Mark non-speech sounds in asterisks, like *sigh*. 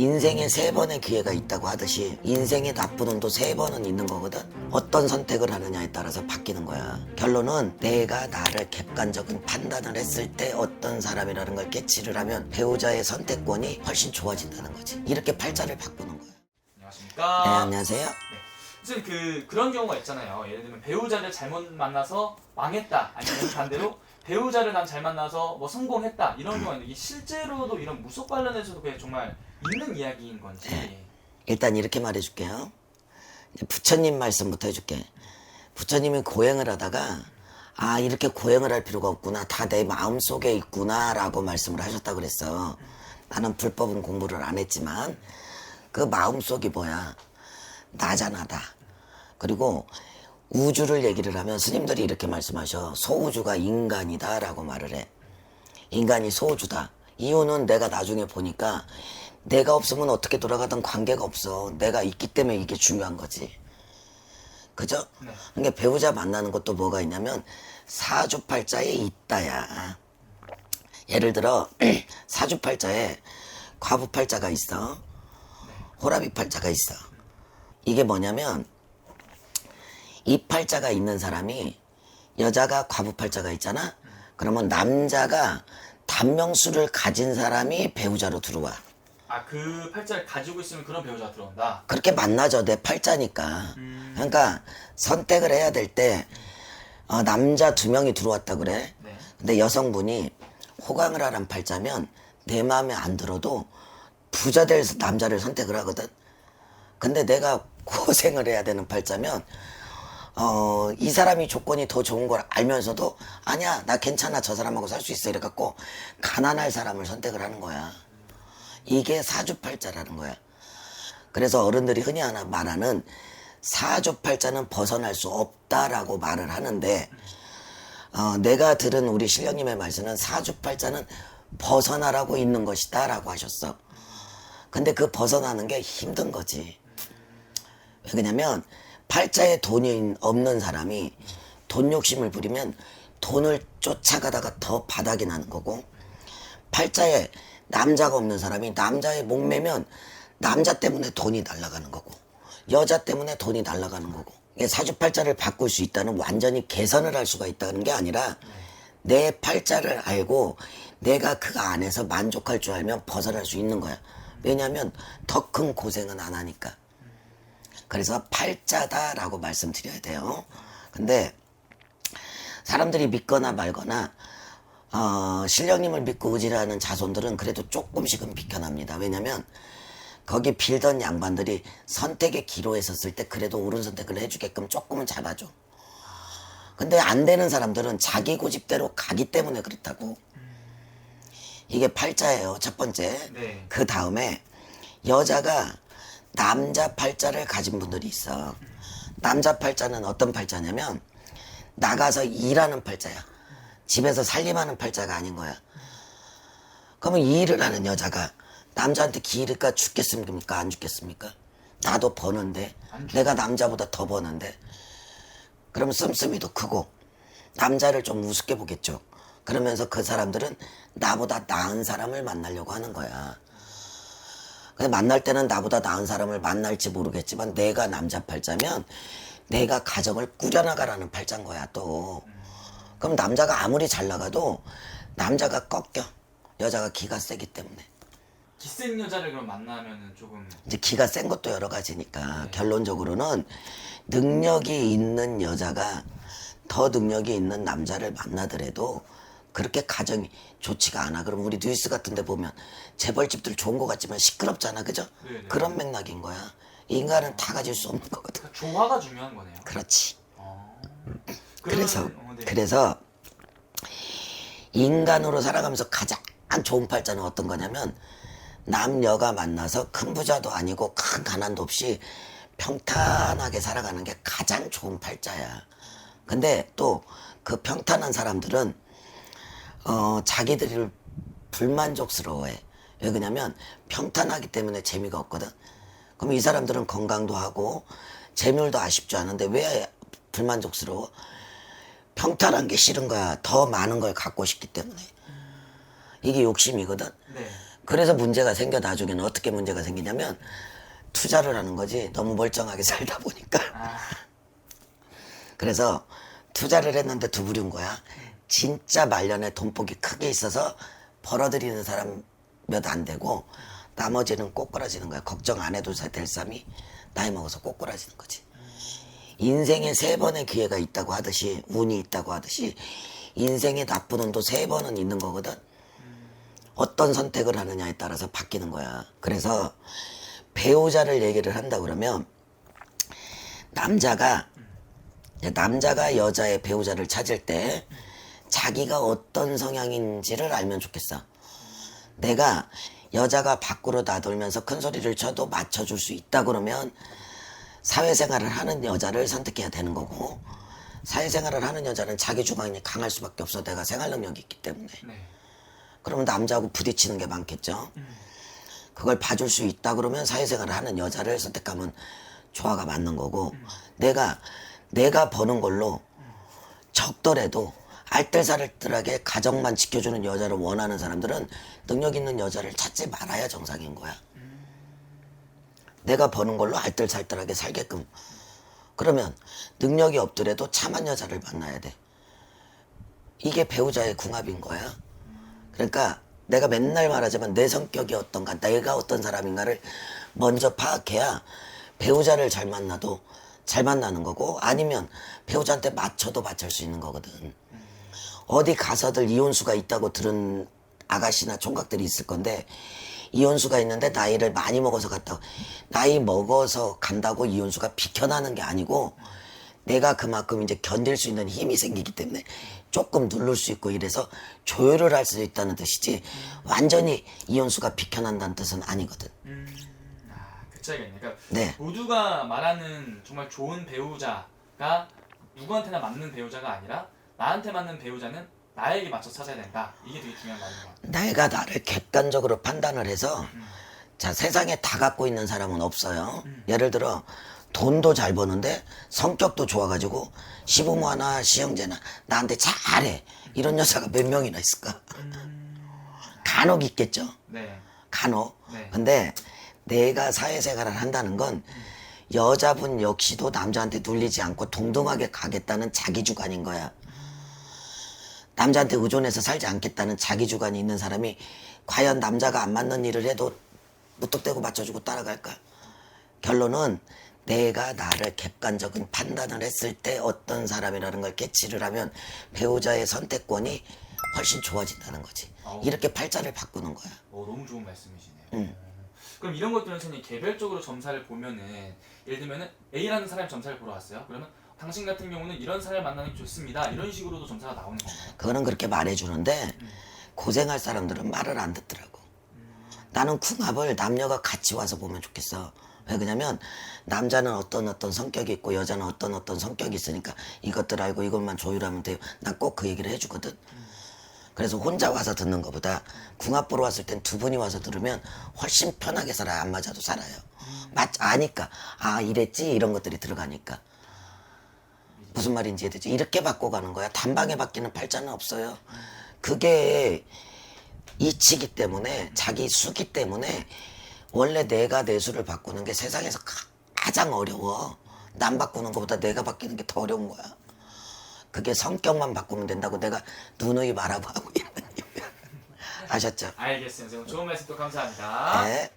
인생에 세 번의 기회가 있다고 하듯이 인생의 나쁜 운도 세 번은 있는 거거든. 어떤 선택을 하느냐에 따라서 바뀌는 거야. 결론은 내가 나를 객관적인 판단을 했을 때 어떤 사람이라는 걸 캐치를 하면 배우자의 선택권이 훨씬 좋아진다는 거지. 이렇게 팔자를 바꾸는 거야. 안녕하십니까. 네, 안녕하세요. 선생님 그 그런 경우가 있잖아요. 예를 들면 배우자를 잘못 만나서 망했다. 아니면 반대로 배우자를 난 잘 만나서 뭐 성공했다. 이런 경우가 있는데 이게 실제로도 이런 무속 관련해서도 그냥 정말 있는 이야기인 건지. 네. 일단 이렇게 말해줄게요. 이제 부처님 말씀부터 해줄게. 부처님이 고행을 하다가 아 이렇게 고행을 할 필요가 없구나 다 내 마음 속에 있구나라고 말씀을 하셨다 그랬어. 나는 불법은 공부를 안 했지만 그 마음 속이 뭐야 나잖아 다. 그리고 우주를 얘기를 하면 스님들이 이렇게 말씀하셔 소우주가 인간이다라고 말을 해. 인간이 소주다. 이유는 내가 나중에 보니까 내가 없으면 어떻게 돌아가든 관계가 없어. 내가 있기 때문에 이게 중요한 거지. 그죠? 네. 그러니까 배우자 만나는 것도 뭐가 있냐면 사주팔자에 있다야. 예를 들어 *clears throat* 사주팔자에 과부팔자가 있어. 호라비팔자가 있어. 이게 뭐냐면 이 팔자가 있는 사람이 여자가 과부팔자가 있잖아. 그러면 남자가 단명수를 가진 사람이 배우자로 들어와. 아 그 팔자를 가지고 있으면 그런 배우자가 들어온다. 그렇게 만나죠. 내 팔자니까. 그러니까 선택을 해야 될때 어, 남자 두 명이 들어왔다 그래. 네. 근데 여성분이 호강을 하는 팔자면 내 마음에 안 들어도 부자 될 남자를 선택을 하거든. 근데 내가 고생을 해야 되는 팔자면 어, 이 사람이 조건이 더 좋은 걸 알면서도 아니야 나 괜찮아 저 사람하고 살 수 있어 이래갖고 가난할 사람을 선택을 하는 거야. 이게 사주팔자라는 거야. 그래서 어른들이 흔히 하나 말하는 사주팔자는 벗어날 수 없다라고 말을 하는데 어, 내가 들은 우리 신령님의 말씀은 사주팔자는 벗어나라고 있는 것이다 라고 하셨어. 근데 그 벗어나는 게 힘든 거지. 왜 그러냐면 팔자에 돈이 없는 사람이 돈 욕심을 부리면 돈을 쫓아가다가 더 바닥이 나는 거고 팔자에 남자가 없는 사람이 남자의 목매면 남자 때문에 돈이 날아가는 거고 여자 때문에 돈이 날아가는 거고 사주팔자를 바꿀 수 있다는 완전히 개선을 할 수가 있다는 게 아니라 내 팔자를 알고 내가 그 안에서 만족할 줄 알면 벗어날 수 있는 거야. 왜냐하면 더 큰 고생은 안 하니까 그래서 팔자다라고 말씀드려야 돼요 근데 사람들이 믿거나 말거나 어, 신령님을 믿고 의지하는 자손들은 그래도 조금씩은 비켜납니다. 왜냐면 거기 빌던 양반들이 선택의 기로에 섰을 때 그래도 옳은 선택을 해주게끔 조금은 잡아줘. 근데 안 되는 사람들은 자기 고집대로 가기 때문에 그렇다고. 이게 팔자예요. 첫 번째. 네. 그 다음에 여자가 남자 팔자를 가진 분들이 있어. 남자 팔자는 어떤 팔자냐면 나가서 일하는 팔자야. 집에서 살림하는 팔자가 아닌 거야. 그러면 이 일을 하는 여자가 남자한테 기르까 죽겠습니까? 안 죽겠습니까? 나도 버는데 내가 남자보다 더 버는데 그럼 씀씀이도 크고 남자를 좀 우습게 보겠죠. 그러면서 그 사람들은 나보다 나은 사람을 만나려고 하는 거야. 근데 만날 때는 나보다 나은 사람을 만날지 모르겠지만 내가 남자 팔자면 내가 가정을 꾸려나가라는 팔자인 거야 또. 그럼 남자가 아무리 잘 나가도 남자가 꺾여. 여자가 기가 세기 때문에. 기센 여자를 그럼 만나면은 조금 이제 기가 센 것도 여러 가지니까 결론적으로는 능력이 있는 여자가 더 능력이 있는 남자를 만나더라도 그렇게 가정이 좋지가 않아. 그럼 우리 뉴스 같은 데 보면 재벌집들 좋은 것 같지만 시끄럽잖아. 그죠? 네네. 그런 맥락인 거야. 인간은 다 가질 수 없는 거거든. 그러니까 조화가 중요한 거네요. 그렇지. 어. 그래서 그러면- 어, 네. 그래서 인간으로 살아가면서 가장 좋은 팔자는 어떤 거냐면 남녀가 만나서 큰 부자도 아니고 큰 가난도 없이 평탄하게 살아가는 게 가장 좋은 팔자야. 근데 또 그 평탄한 사람들은 어 자기들을 불만족스러워해. 왜 그러냐면 평탄하기 때문에 재미가 없거든. 그럼 이 사람들은 건강도 하고 재물도 아쉽지 않은데 왜 불만족스러워? 평탄한 게 싫은 거야. 더 많은 걸 갖고 싶기 때문에. 이게 욕심이거든. 네. 그래서 문제가 생겨 나중에는 어떻게 문제가 생기냐면 투자를 하는 거지 너무 멀쩡하게 *laughs* 살다 보니까 아, 그래서 투자를 했는데 두부린 거야 진짜 말년에 돈복이 크게 있어서 벌어들이는 사람 몇 안 되고 나머지는 꼬꾸라지는 거야. 걱정 안 해도 될 삶이 나이 먹어서 꼬꾸라지는 거지. 인생에 세 번의 기회가 있다고 하듯이 운이 있다고 하듯이 인생에 나쁜 운도 세 번은 있는 거거든. 어떤 선택을 하느냐에 따라서 바뀌는 거야. 그래서 배우자를 얘기를 한다 그러면 남자가 남자가 여자의 배우자를 찾을 때 자기가 어떤 성향인지를 알면 좋겠어. 내가 여자가 밖으로 나돌면서 큰 소리를 쳐도 맞춰줄 수 있다 그러면 사회생활을 하는 여자를 선택해야 되는 거고 사회생활을 하는 여자는 자기 주관이 강할 수밖에 없어. 내가 생활 능력이 있기 때문에. 네. 그러면 남자하고 부딪히는 게 많겠죠. 그걸 봐줄 수 있다 그러면 사회생활을 하는 여자를 선택하면 조화가 맞는 거고 내가 내가 버는 걸로 적더라도 알뜰살뜰하게 가정만 지켜주는 여자를 원하는 사람들은 능력 있는 여자를 찾지 말아야 정상인 거야. 내가 버는 걸로 알뜰살뜰하게 살게끔. 그러면 능력이 없더라도 참한 여자를 만나야 돼. 이게 배우자의 궁합인 거야. 그러니까 내가 맨날 말하지만 내 성격이 어떤가, 내가 어떤 사람인가를 먼저 파악해야 배우자를 잘 만나도 잘 만나는 거고 아니면 배우자한테 맞춰도 맞출 수 있는 거거든. 어디 가서들 이혼수가 있다고 들은 아가씨나 총각들이 있을 건데 이혼수가 있는데 나이를 많이 먹어서 갔다고 나이 먹어서 간다고 이혼수가 비켜나는 게 아니고 내가 그만큼 이제 견딜 수 있는 힘이 생기기 때문에 조금 누를 수 있고 이래서 조율을 할 수 있다는 뜻이지 완전히 이혼수가 비켜난다는 뜻은 아니거든. 아, 그 차이가 있네. 그러니까 네. 모두가 말하는 정말 좋은 배우자가 누구한테나 맞는 배우자가 아니라 나한테 맞는 배우자는 나에게 맞춰 찾아야 된다. 이게 되게 중요한 말인 것 같아요. 내가 나를 객관적으로 판단을 해서 자 세상에 다 갖고 있는 사람은 없어요. 예를 들어 돈도 잘 버는데 성격도 좋아가지고 시부모 하나 시형제나 나한테 잘해 이런 여자가 몇 명이나 있을까? 간혹 있겠죠. 네. 간혹. 네. 근데 내가 사회생활을 한다는 건 여자분 역시도 남자한테 눌리지 않고 동등하게 가겠다는 자기 주관인 거야. 남자한테 의존해서 살지 않겠다는 자기 주관이 있는 사람이 과연 남자가 안 맞는 일을 해도 무턱대고 맞춰주고 따라갈까? 결론은 내가 나를 객관적인 판단을 했을 때 어떤 사람이라는 걸 캐치를 하면 배우자의 선택권이 훨씬 좋아진다는 거지. 어우. 이렇게 팔자를 바꾸는 거야. 오, 너무 좋은 말씀이시네요. 음. 그럼 이런 것들은 선생님 개별적으로 점사를 보면은 예를 들면은 A라는 사람이 점사를 보러 왔어요. 그러면 당신 같은 경우는 이런 사람을 만나는 게 좋습니다. 이런 식으로도 점사가 나오는 건가요? 그거는 그렇게 말해주는데 고생할 사람들은 말을 안 듣더라고. 나는 궁합을 남녀가 같이 와서 보면 좋겠어. 왜 그러냐면 남자는 어떤 어떤 성격이 있고 여자는 어떤 어떤 성격이 있으니까 이것들 알고 이것만 조율하면 돼요. 난 꼭 그 얘기를 해주거든. 그래서 혼자 와서 듣는 것보다 궁합 보러 왔을 땐 두 분이 와서 들으면 훨씬 편하게 살아요. 안 맞아도 살아요. 맞 아니까 아 이랬지 이런 것들이 들어가니까 무슨 말인지 이해되죠? 이렇게 바꿔가는 거야. 단방에 바뀌는 팔자는 없어요. 그게 이치기 때문에 자기 수기 때문에 원래 내가 내 수를 바꾸는 게 세상에서 가- 가장 어려워. 남 바꾸는 것보다 내가 바뀌는 게 더 어려운 거야. 그게 성격만 바꾸면 된다고 내가 누누이 말하고 있는 이유야. *laughs* 아셨죠? 알겠습니다. 선생님. 좋은 말씀 또 감사합니다. 네.